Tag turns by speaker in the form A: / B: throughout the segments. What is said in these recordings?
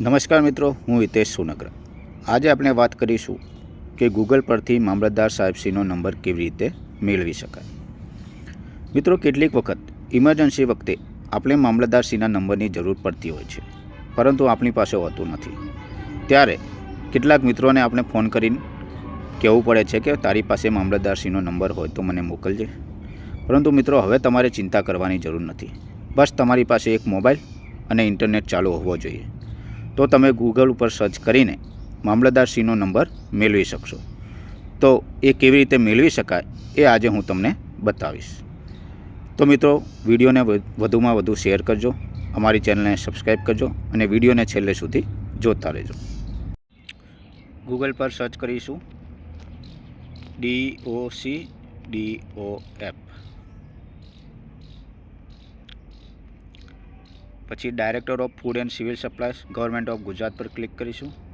A: નમસ્કાર મિત્રો, હું હિતેશ સુનગ્ર. આજે આપણે વાત કરીશું કે ગૂગલ પરથી મામલતદાર સાહેબશ્રીનો નંબર કેવી રીતે મેળવી શકાય. મિત્રો, કેટલીક વખત ઇમરજન્સી વખતે આપણે મામલતદારશ્રીના નંબરની જરૂર પડતી હોય છે, પરંતુ આપણી પાસે હોતું નથી. ત્યારે કેટલાક મિત્રોને આપણે ફોન કરીને કહેવું પડે છે કે તારી પાસે મામલતદારશ્રીનો નંબર હોય તો મને મોકલજે. પરંતુ મિત્રો, હવે તમારે ચિંતા કરવાની જરૂર નથી. બસ તમારી પાસે એક મોબાઈલ અને ઇન્ટરનેટ ચાલુ હોવો જોઈએ. તો તમે ગૂગલ ઉપર સર્ચ કરીને મામલતદારશ્રીનો નંબર મેળવી શકશો. તો એ કેવી રીતે મેળવી શકાય એ આજે હું તમને બતાવીશ. તો મિત્રો, વિડીયોને વધુમાં વધુ શેર કરજો, અમારી ચેનલને સબસ્ક્રાઈબ કરજો અને વિડીયોને છેલ્લે સુધી જોતા રહેજો. ગૂગલ પર સર્ચ કરીશું. D O C D O F પછી director of food and civil supplies government of Gujarat પર ક્લિક કરીશું.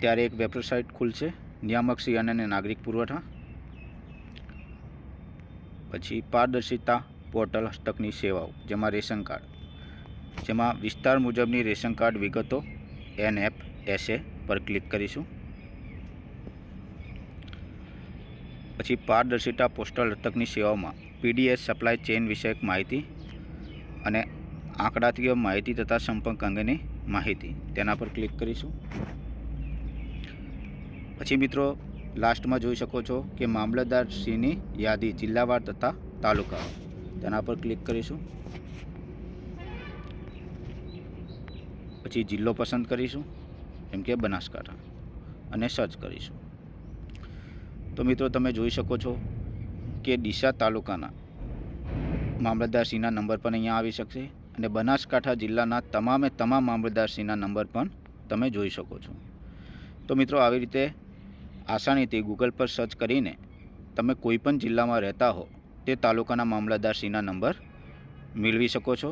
A: ત્યારે એક વેબસાઇટ ખુલશે, નિયામક શ્રી અને નાગરિક પુરવઠા. પછી પારદર્શિતા પોર્ટલ હસ્તકની સેવાઓ, જેમાં રેશન કાર્ડ. જેમાં વિસ્તાર મુજબની રેશન કાર્ડ વિગતો એન એફ એસ એ પર ક્લિક કરીશું. પછી પારદર્શિતા પોસ્ટલ હસ્તકની સેવાઓમાં પીડીએસ સપ્લાય ચેઇન વિષયક માહિતી અને આંકડાકીય માહિતી તથા સંપર્ક અંગેની માહિતી. તેના પર ક્લિક કરીશું. પછી મિત્રો, લાસ્ટમાં જોઈ શકો છો કે મામલતદારશ્રીની યાદી જિલ્લાવાર તથા તાલુકા. તેના પર ક્લિક કરીશું. પછી જિલ્લો પસંદ કરીશું, જેમ કે બનાસકાંઠા. અને સર્ચ કરીશું. તો મિત્રો તમે જોઈ શકો છો કે ડીસા તાલુકાના મામલતદારશ્રીના નંબર પણ અહીંયા આવી શકશે અને બનાસકાંઠા જિલ્લાના તમામે તમામ મામલતદારશ્રીના નંબર પણ તમે જોઈ શકો છો. તો મિત્રો આવી રીતે આસાનીથી ગૂગલ પર સર્ચ કરીને તમે કોઈપણ જિલ્લામાં રહેતા હો તે તાલુકાના મામલતદારશ્રીના નંબર મેળવી શકો છો.